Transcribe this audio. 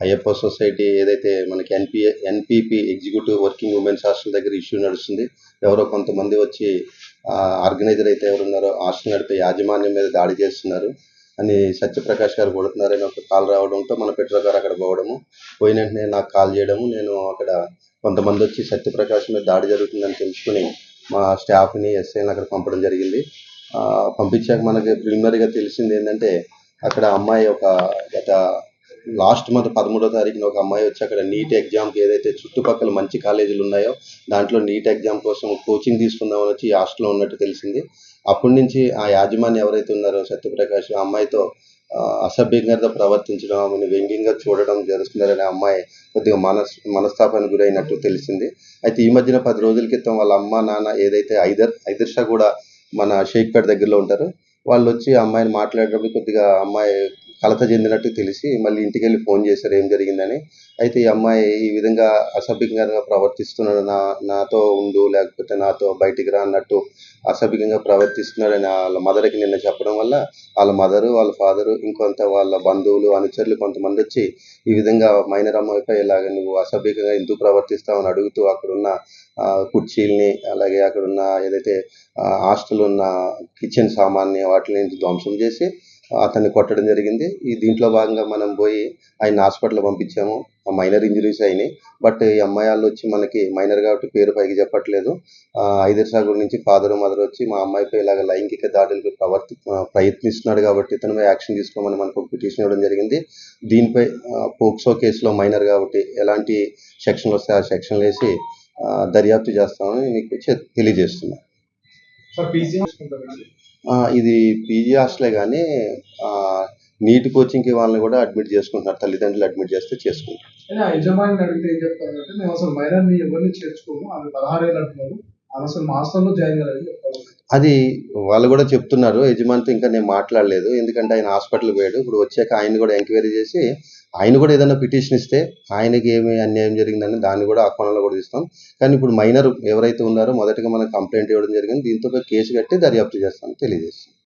Ayyappa society ఏదైతే మనకి NPA NPP executive working women's hostel దగ్గర ఇష్యూ నడుస్తుంది ఎవరో కొంతమంది వచ్చి ఆర్గనైజర్ అయితే ఎవరు ఉన్నారో హాస్టల్ నడిపే యాజమాన్యం మీద దాడి చేస్తున్నారు అని సత్యప్రకాష్ గారు కొడుతున్నారని ఒక కాల్ రావడంతో మన పెట్రో గారు అక్కడ పోవడము పోయిన వెంటనే నాకు కాల్ చేయడము నేను అక్కడ కొంతమంది వచ్చి సత్యప్రకాష్ మీద దాడి జరుగుతుందని తెలుసుకుని మా స్టాఫ్ని ఎస్ఐని అక్కడ పంపడం జరిగింది. పంపించాక మనకి ప్రిలిమినరీగా తెలిసింది ఏంటంటే అక్కడ అమ్మాయి ఒక గత లాస్ట్ మంత్ పదమూడో తారీఖున ఒక అమ్మాయి వచ్చి అక్కడ నీట్ ఎగ్జామ్కి ఏదైతే చుట్టుపక్కల మంచి కాలేజీలు ఉన్నాయో దాంట్లో నీట్ ఎగ్జామ్ కోసం కోచింగ్ తీసుకుందామని వచ్చి హాస్టల్లో ఉన్నట్టు తెలిసింది. అప్పటి నుంచి ఆ యాజమాన్యం ఎవరైతే ఉన్నారో సత్యప్రకాష్ ఆ అమ్మాయితో అసభ్యంగా ప్రవర్తించడం ఆమెను వ్యంగ్యంగా చూడడం జరుగుతున్నారనే అమ్మాయి కొద్దిగా మనస్ మనస్తాపానికి గురైనట్టు తెలిసింది. అయితే ఈ మధ్యన పది రోజుల క్రితం వాళ్ళ అమ్మ నాన్న ఏదైతే ఐదర్ హైదర్షా కూడా మన షేక్పేట దగ్గరలో ఉంటారు వాళ్ళు వచ్చి ఆ అమ్మాయిని మాట్లాడేటప్పుడు కొద్దిగా అమ్మాయి కలత చెందినట్టు తెలిసి మళ్ళీ ఇంటికి వెళ్ళి ఫోన్ చేశారు ఏం జరిగిందని. అయితే ఈ అమ్మాయి ఈ విధంగా అసభ్యంగా ప్రవర్తిస్తున్నాడు నా నాతో ఉండు లేకపోతే నాతో బయటికి రా అన్నట్టు అసభ్యంగా ప్రవర్తిస్తున్నాడని వాళ్ళ మదర్కి నిన్న చెప్పడం వల్ల వాళ్ళ మదరు వాళ్ళ ఫాదరు ఇంకొంత వాళ్ళ బంధువులు అనుచరులు కొంతమంది వచ్చి ఈ విధంగా మైనర్ అమ్మాయిపై ఇలాగ నువ్వు అసభ్యంగా ఎందుకు ప్రవర్తిస్తావని అడుగుతూ అక్కడున్న కుర్చీల్ని అలాగే అక్కడున్న ఏదైతే హాస్టల్ ఉన్న కిచెన్ సామాన్ని వాటిని ధ్వంసం చేసి అతన్ని కొట్టడం జరిగింది. ఈ దీంట్లో భాగంగా మనం పోయి ఆయన హాస్పిటల్ పంపించాము. ఆ మైనర్ ఇంజరీస్ అయినాయి. బట్ ఈ అమ్మాయి వాళ్ళు వచ్చి మనకి మైనర్ కాబట్టి పేరు పైకి చెప్పట్లేదు. ఆ, ఐదర్సాగూర్ నుంచి ఫాదర్ మదర్ వచ్చి మా అమ్మాయిపై ఇలాగ లైంగిక దాడులకు ప్రవర్తి ప్రయత్నిస్తున్నాడు కాబట్టి ఇతనిపై యాక్షన్ తీసుకోమని మనకు పిటిషన్ ఇవ్వడం జరిగింది. దీనిపై పోక్సో కేసులో మైనర్ కాబట్టి ఎలాంటి సెక్షన్లు వస్తే ఆ సెక్షన్లు వేసి దర్యాప్తు చేస్తామని మీకు తెలియజేస్తున్నాను తెలియజేస్తున్నా సార్ పీజీ చేసుకుంటారండి ఆ, ఇది పీజీ హాస్టలే కానీ నీట్ కోచింగ్కి వాళ్ళని కూడా అడ్మిట్ చేసుకుంటున్నారు. తల్లిదండ్రులు అడ్మిట్ చేస్తే చేసుకుంటారు. కానీ ఆ యజమాని అడిగితే ఏం చెప్తారంటే మేము అసలు మైనర్ని ఎవరిని చేర్చుకోము ఆమె పదహారేళ్ళు అంటున్నారు. ఆమె అసలు మా హాస్టల్లో జాయిన్ కాలేదని చెప్తారు అది వాళ్ళు కూడా చెప్తున్నారు. యజమానితో ఇంకా నేను మాట్లాడలేదు. ఎందుకంటే ఆయన హాస్పిటల్ పోయాడు. ఇప్పుడు వచ్చాక ఆయన కూడా ఎంక్వైరీ చేసి ఆయన కూడా ఏదైనా పిటిషన్ ఇస్తే ఆయనకి ఏమి అన్యాయం జరిగిందని దాన్ని కూడా ఆ కోణంలో కూడా ఇస్తాం కానీ ఇప్పుడు మైనర్ ఎవరైతే ఉన్నారో మొదటగా మనం కంప్లైంట్ ఇవ్వడం జరిగింది. దీంతో కేసు కట్టి దర్యాప్తు చేస్తాం తెలియజేస్తాం.